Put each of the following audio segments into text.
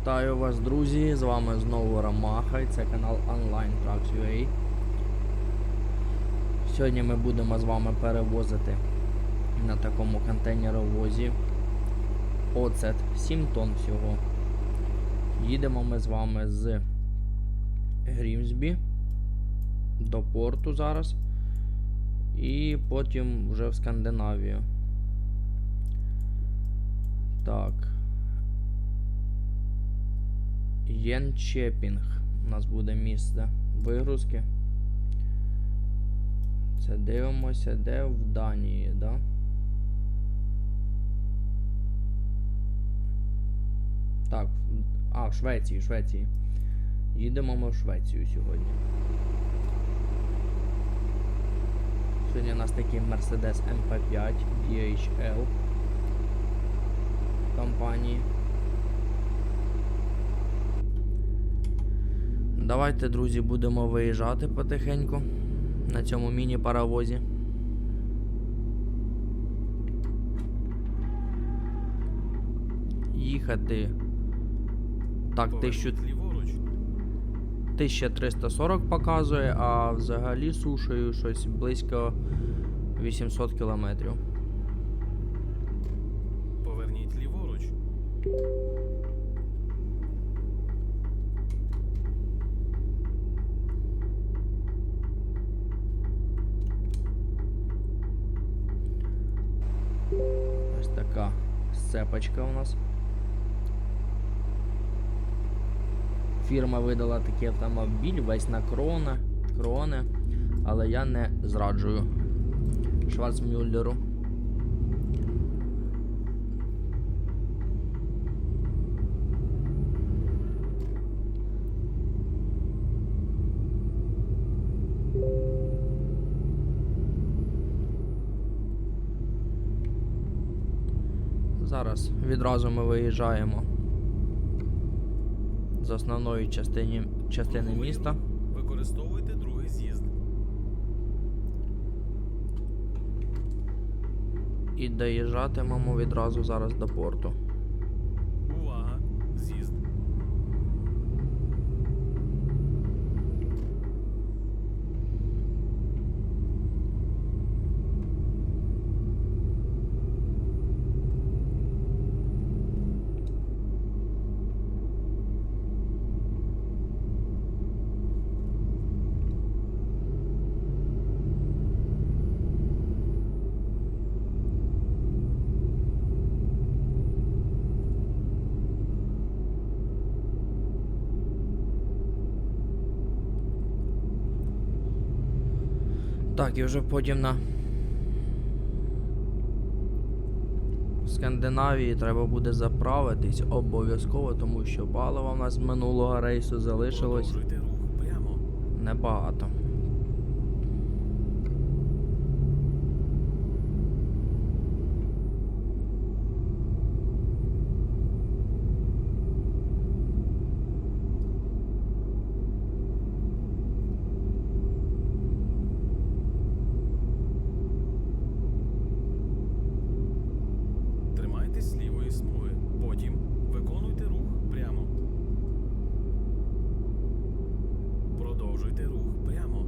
Вітаю вас, друзі! З вами знову Ромаха і це канал Online Trucks UA. Сьогодні ми будемо з вами перевозити на такому контейнеровозі оцет 7 тонн всього. Їдемо ми з вами з Грімсбі до порту зараз. І потім вже в Скандинавію. Так. Єнчепінг. У нас буде місце вигрузки. Це дивимося, де в Данії, да? Так, а, в Швеції, Швеції. Їдемо ми в Швецію сьогодні. Сьогодні у нас такий Mercedes MP5 DHL компанії. Давайте, друзі, будемо виїжджати потихеньку на цьому міні-паровозі. Їхати. Так, 1000 1340 показує, а взагалі сушею щось близько 800 кілометрів. Така сцепочка у нас. Фірма видала такий автомобіль, весь на крона, крони, але я не зраджую Шварцмюллеру. Зараз відразу ми виїжджаємо з основної частини, частини міста. Використовуйте другий з'їзд. І доїжджатимемо відразу зараз до порту. Увага! З'їзд. Так, і вже потім на Скандинавії треба буде заправитись обов'язково, тому що палива в нас минулого рейсу залишилось небагато. Тримайтесь лівої смуги. Потім виконуйте рух прямо. Продовжуйте рух прямо.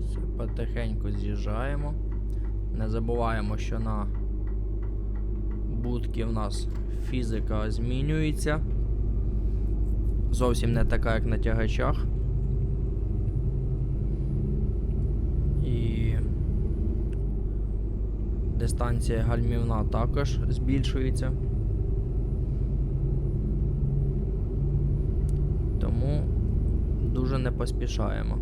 Все, потихеньку з'їжджаємо. Не забуваємо, що на будки в нас фізика змінюється. Зовсім не така, як на тягачах. І дистанція гальмівна також збільшується. Тому дуже не поспішаємо.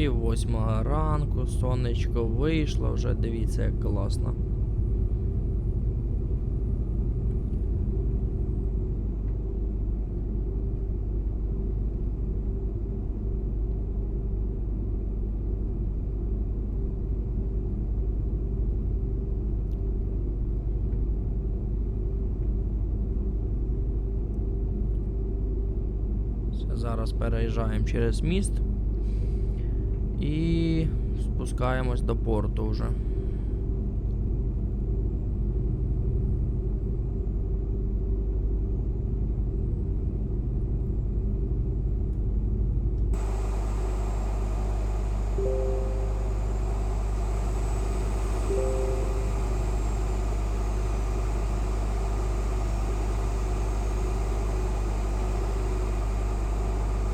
Пів восьмого ранку, сонечко вийшло, вже дивіться, як класно. Зараз переїжджаємо через міст і спускаємось до порту вже.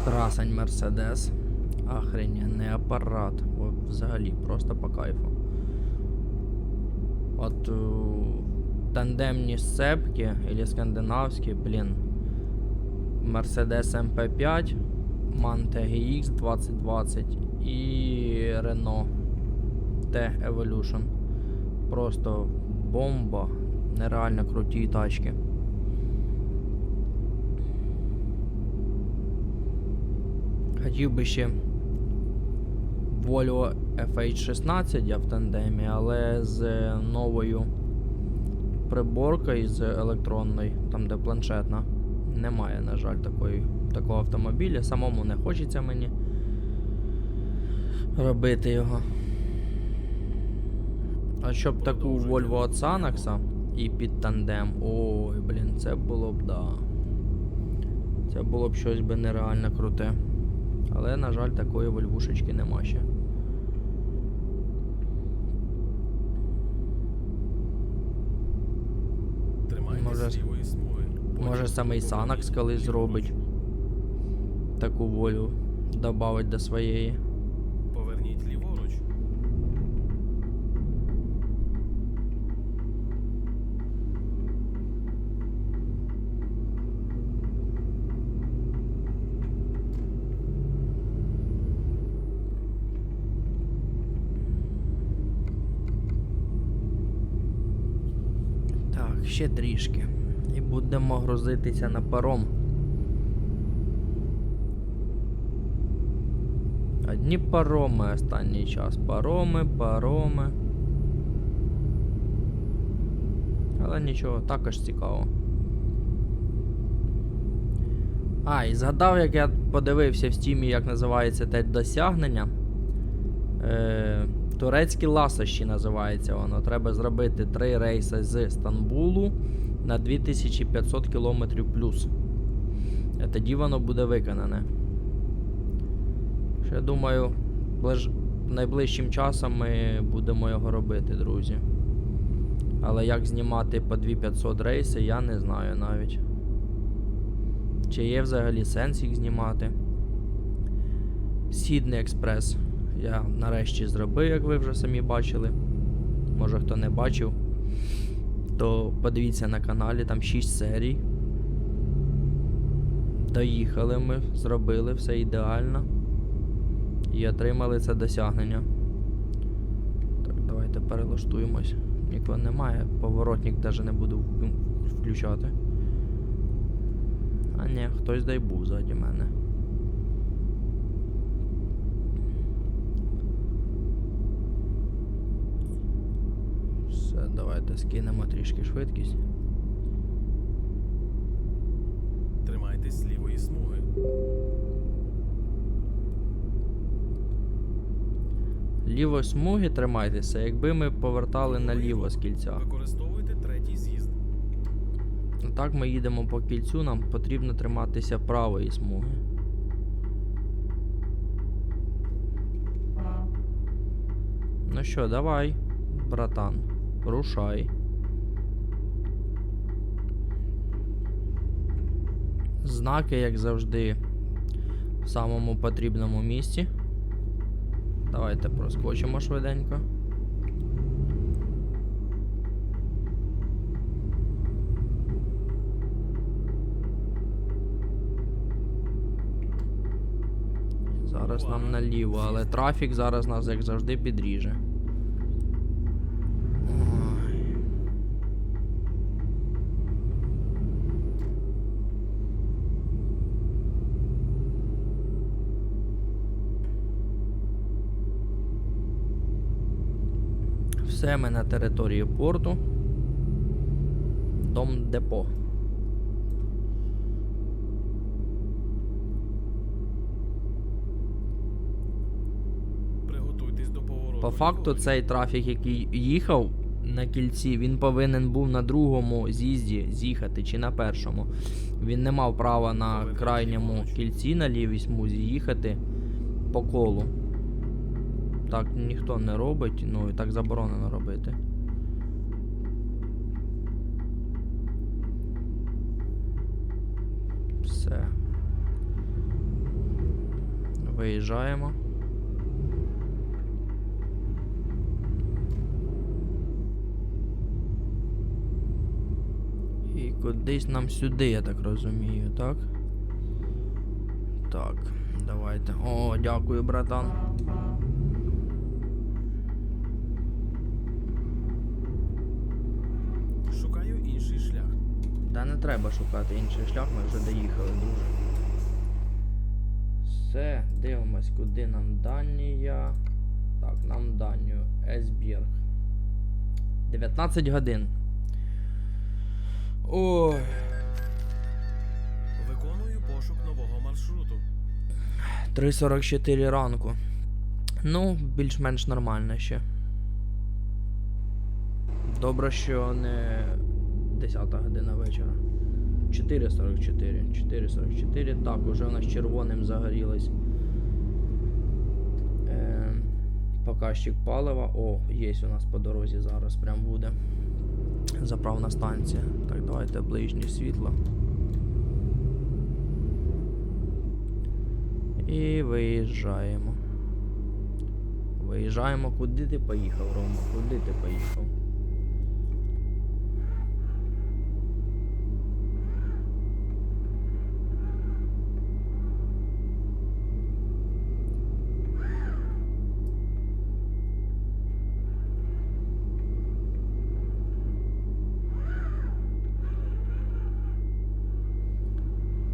Красень Мерседес. Охрененний апарат. О, взагалі, просто по кайфу. От у, тандемні сцепки или скандинавські, блін. Mercedes MP5, MAN TGX 2020 і Renault T Evolution. Просто бомба. Нереально круті тачки. Хотів би ще Volvo FH16 я в тандемі, але з новою приборкою з електронною, там де планшетна. Немає, на жаль, такої, такого автомобіля. Самому не хочеться мені робити його. А щоб таку Volvo от Sanax і під тандем. Ой, блін, це було б да. Це було б щось би нереально круте. Але, на жаль, такої вольвушечки нема ще. Тримайтесь Може, Може саме і Санакс колись зробить. Таку волю добавить до своєї. Ще трішки. І будемо грузитися на паром. Одні пароми останній час. Пароми, пароми. Але нічого, також цікаво. А, і згадав, як я подивився в стімі, як називається те досягнення. Е, турецькі ласощі називається воно. Треба зробити три рейси з Стамбулу на 2500 км плюс. Тоді воно буде виконане. Ще думаю, ближ... найближчим часом ми будемо його робити, друзі. Але як знімати по 2500 рейси, я не знаю навіть. Чи є взагалі сенс їх знімати? Сідний експрес. Я нарешті зробив, як ви вже самі бачили. Може хто не бачив, то подивіться на каналі, там 6 серій. Доїхали ми, зробили все ідеально. І отримали це досягнення. Так, давайте перелаштуємось. Нікого немає, поворотник навіть не буду включати. А ні, хтось дай був ззаді мене. Давайте скинемо трішки швидкість. Тримайтесь лівої смуги. Лівої смуги тримайтеся, якби ми повертали наліво з кільця. Використовуйте третій з'їзд. Так ми їдемо по кільцю, нам потрібно триматися правої смуги. Ну що, давай, братан, рушай. Знаки, як завжди, в самому потрібному місці. Давайте проскочимо швиденько. Зараз нам наліво, але трафік зараз нас, як завжди, підріже. Ой. Все ми на території порту. Дом депо. Приготуйтесь до повороту. По факту, цей трафік, який їхав на кільці, він повинен був на другому з'їзді з'їхати чи на першому. Він не мав права на крайньому кільці на лівій смузі їхати по колу. Так ніхто не робить, ну і так заборонено робити. Все. Виїжджаємо. І кудись нам сюди, я так розумію, так? Так, давайте. О, дякую, братан. Шукаю інший шлях. Та не треба шукати інший шлях, ми вже доїхали, друже. Все, дивимось, куди нам Данія. Так, нам Данію. Есбірг. 19 годин. Ой. Виконую пошук нового маршруту. 3.44 ранку. Ну, більш-менш нормально ще. Добре, що не 10 година вечора. 4.44. 4.44. Так, уже у нас червоним загорілось. Е, показчик палива. О, є у нас по дорозі зараз прям буде. Заправна станція. Так, давайте ближнє світло. І виїжджаємо. Виїжджаємо. Куди ти поїхав, Рома? Куди ти поїхав?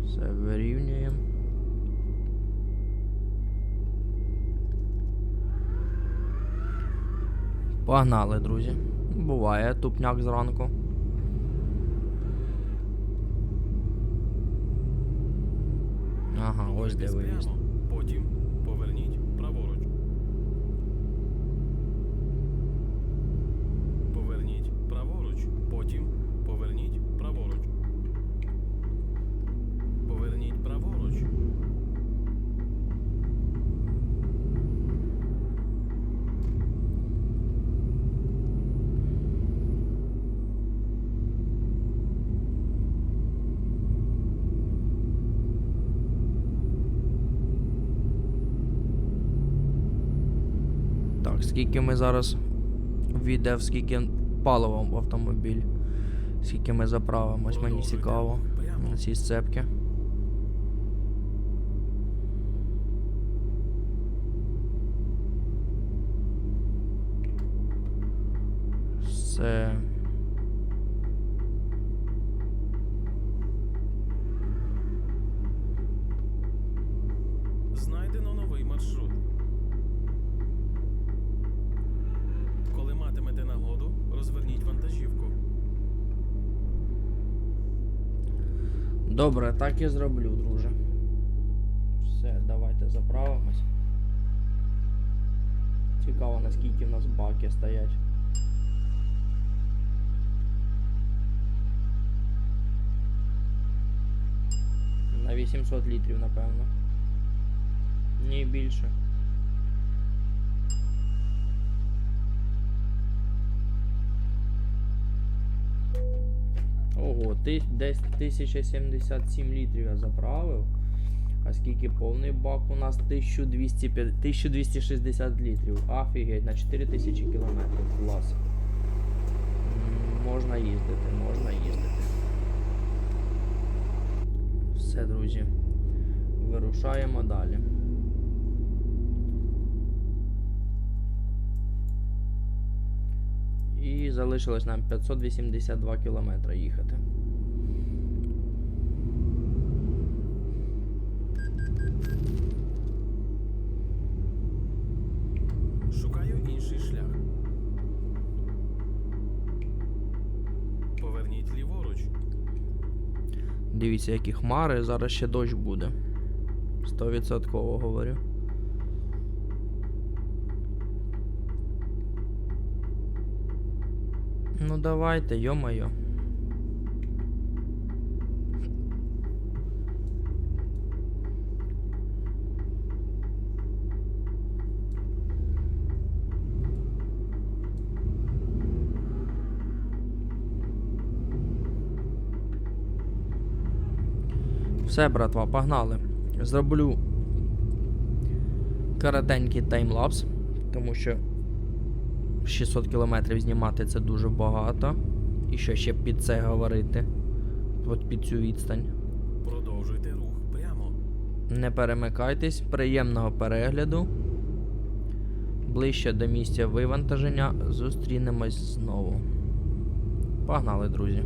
Все вирівнюємо. Погнали, друзі. Буває тупняк зранку. Ага, ось де виїзд. Потім Скільки ми зараз війде, скільки палива в автомобіль. Скільки ми заправимось, мені цікаво. На цій сцепки. Все. Знайдено новий маршрут. Добре, так і зроблю, друже. Все, давайте заправимось. Цікаво, наскільки в нас баки стоять. На 800 літрів, напевно. Ні більше. О, ти, десь 1077 літрів я заправив. А скільки повний бак у нас 1200, 1260 літрів. Офігеть, на 4000 кілометрів. Клас. Можна їздити, можна їздити. Все, друзі. Вирушаємо далі. І залишилось нам 582 кілометри їхати. Дивіться, які хмари, зараз ще дощ буде. 100% говорю. Ну давайте, йо-моє. Все, братва, погнали. Зроблю коротенький таймлапс, тому що 600 кілометрів знімати це дуже багато. І що ще під це говорити? От під цю відстань. Продовжуйте рух прямо. Не перемикайтесь, приємного перегляду. Ближче до місця вивантаження зустрінемось знову. Погнали, друзі.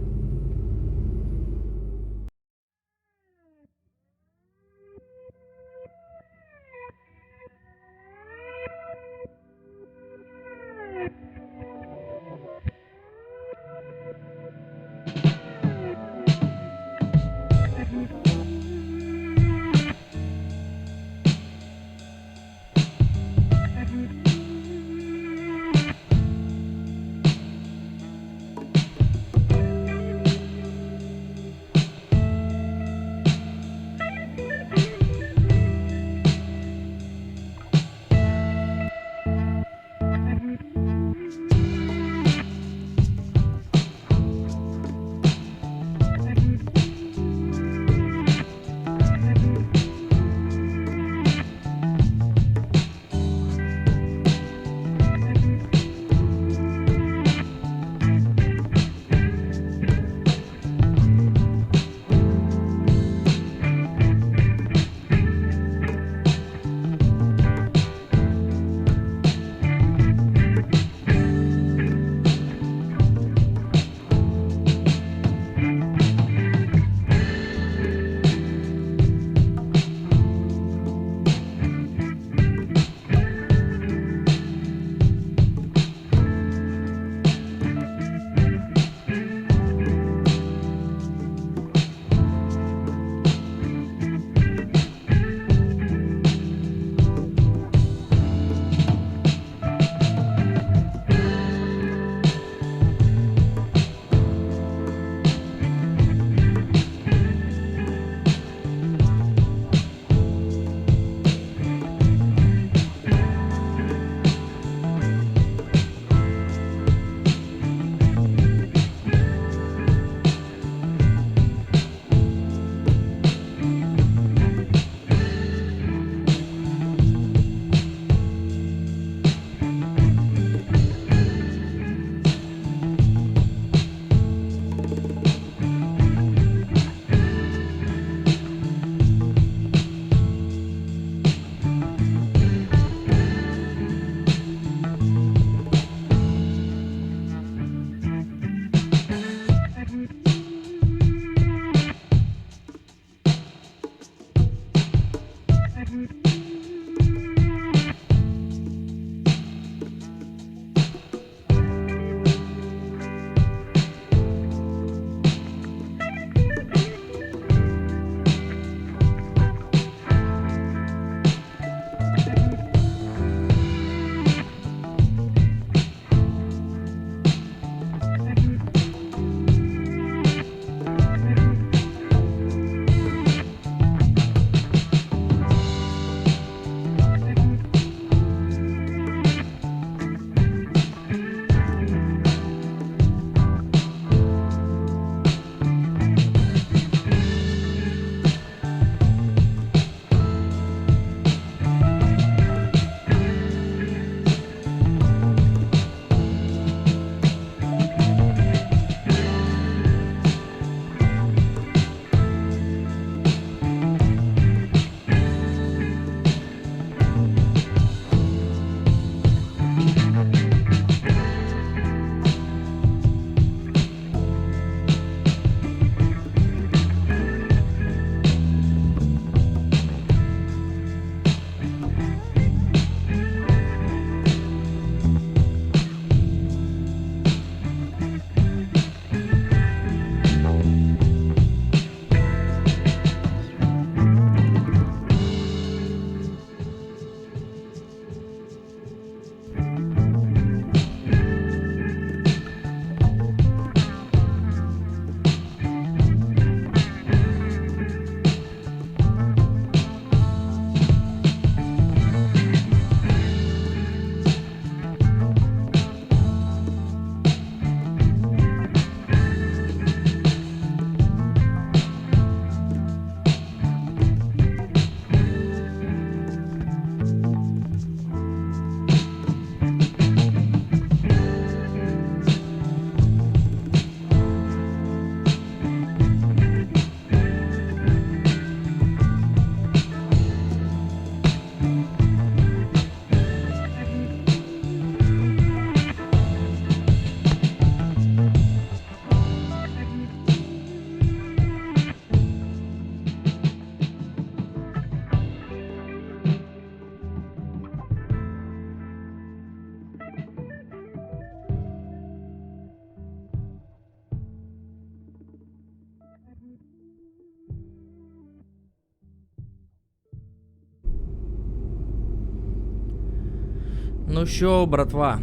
Ну що, братва?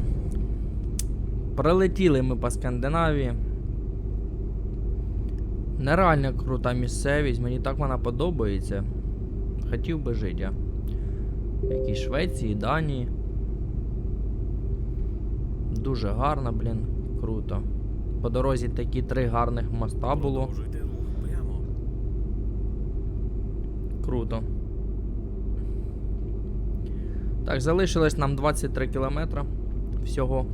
Прилетіли ми по Скандинавії. Нереально крута місцевість, мені так вона подобається. Хотів би жити якій Швеції, Данії. Дуже гарно, блін, круто. По дорозі такі три гарних моста було. Продовжуйте рух прямо. Круто. Так, залишилось нам 23 кілометра всього.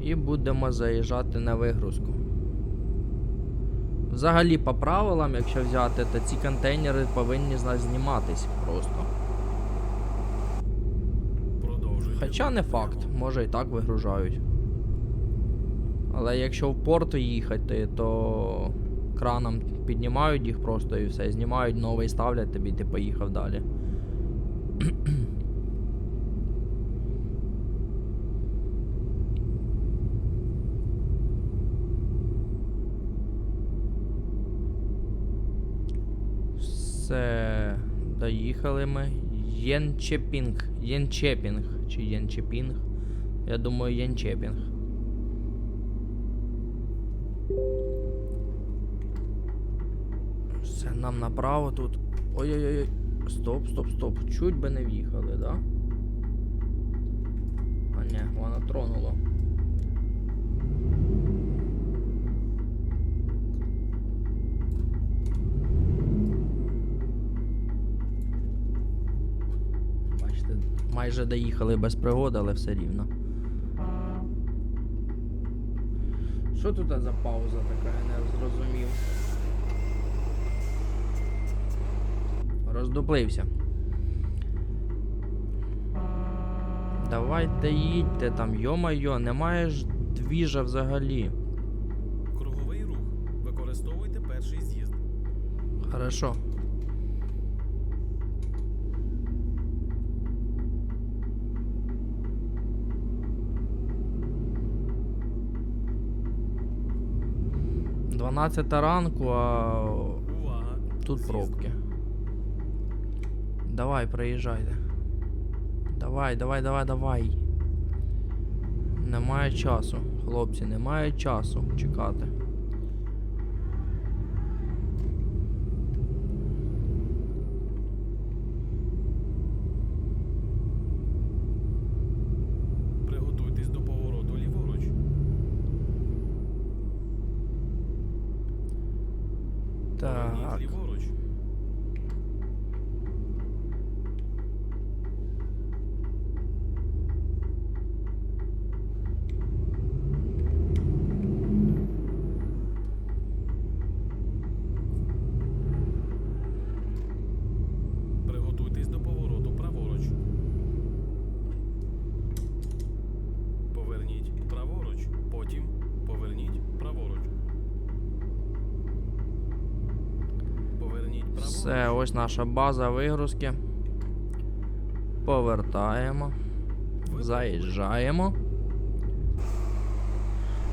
І будемо заїжджати на вигрузку. Взагалі, по правилам, якщо взяти, то ці контейнери повинні з нас зніматись просто. Хоча не факт, може і так вигружають. Але якщо в порт їхати, то краном піднімають їх просто і все, знімають новий, ставлять тобі, ти поїхав далі. Все, доїхали ми. Єнчепінг. Єнчепінг. Чи Єнчепінг? Я думаю, Єнчепінг. Все, нам направо тут. Ой-ой-ой. Стоп, стоп, стоп. Чуть би не в'їхали, да? А ні, воно тронуло. Бачите, майже доїхали без пригод, але все рівно. Що тут за пауза така, я не зрозумів. Роздуплився. Давайте їдьте там, йо-майо, немає ж двіжа взагалі. Круговий рух. Використовуйте перший з'їзд. Хорошо. Дванадцята ранку, а Увага! тут З'їзд. пробки. Давай, проїжджайте. Давай, давай, давай, давай. Немає часу, хлопці, немає часу чекати. Приготуйтесь до повороту ліворуч. Так. Поверніть ліворуч. Приготуйтесь до повороту праворуч. Поверніть праворуч. Потім поверніть праворуч. Поверніть праворуч. Все, ось наша база вигрузки. Повертаємо. Заїжджаємо.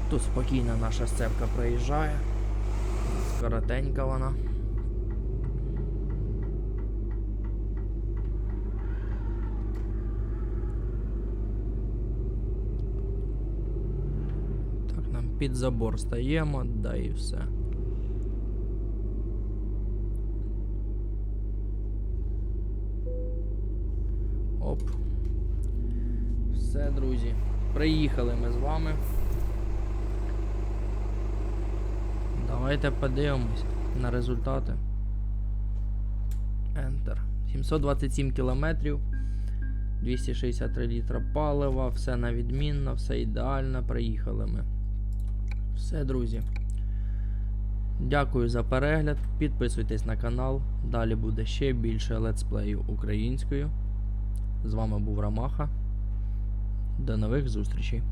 Тут спокійно наша сцепка проїжджає. Скоротенька вона. Так, нам під забор стаємо, да і все. Оп. Все, друзі. Приїхали ми з вами. Давайте подивимось на результати. Enter. 727 кілометрів. 263 літра палива, все на відмінно, все ідеально. Приїхали ми. Все, друзі. Дякую за перегляд. Підписуйтесь на канал. Далі буде ще більше летсплеїв українською. З вами був Рамаха. До нових зустрічей.